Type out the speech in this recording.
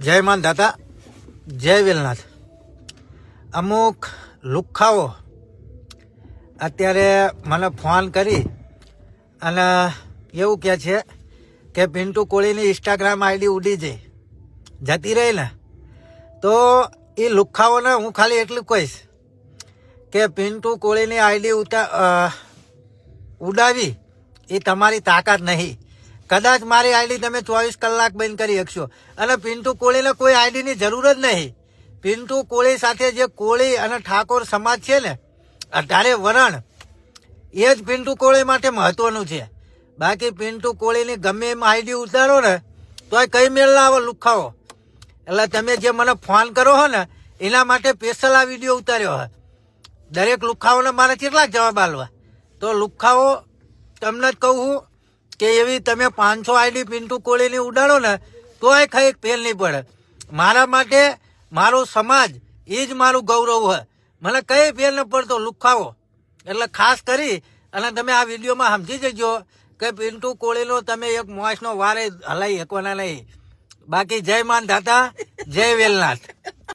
જય માન દાતા જય વેલનાથ. અમુક લુખ્ખાઓ અત્યારે મને ફોન કરી અને એવું કહે છે કે પિન્ટુ કોળીની ઇન્સ્ટાગ્રામ આઈડી ઉડી જઈ. જતી રહી ને, તો એ લુખ્ખાઓને હું ખાલી એટલું કહીશ કે પિન્ટુ કોળીની આઈડી ઉતા ઉડાવી એ તમારી તાકાત નહીં. કદાચ મારી આઈડી તમે ચોવીસ કલાક બંધ કરી શકશો. અને પિન્ટુ કોળીને કોઈ આઈડીની જરૂર જ નહીં. પિન્ટુ કોળી સાથે જે કોળી અને ઠાકોર સમાજ છે ને અઢારે વરણ, એ જ પિન્ટુ કોળી માટે મહત્વનું છે. બાકી પિન્ટુ કોળીની ગમે એમ આઈડી ઉતારો ને, તોય કઈ મેળ લાવો લુખાવો. એટલે તમે જે મને ફોન કરો હો ને, એના માટે સ્પેશિયલ આ વીડિયો ઉતાર્યો હે. દરેક લુખાઓને મારે કેટલાક જવાબ આલવા. તો લુખાઓ, તમને જ કહું કે એવી તમે પાંચસો આઈડી પિન્ટુ કોળીની ઉડાડો ને, તોય ખાઈ ફેલ નહીં પડે. મારા માટે મારો સમાજ એ જ મારું ગૌરવ હોય. મને કઈ ફેલ ન પડતો, લુખાવો. એટલે ખાસ કરી, અને તમે આ વિડીયોમાં સમજી જજો કે પિન્ટુ કોળીનો તમે એક મોસનો વારે હલાઈ શકવાના નહીં. બાકી જય માન દાતા જય વેલનાથ.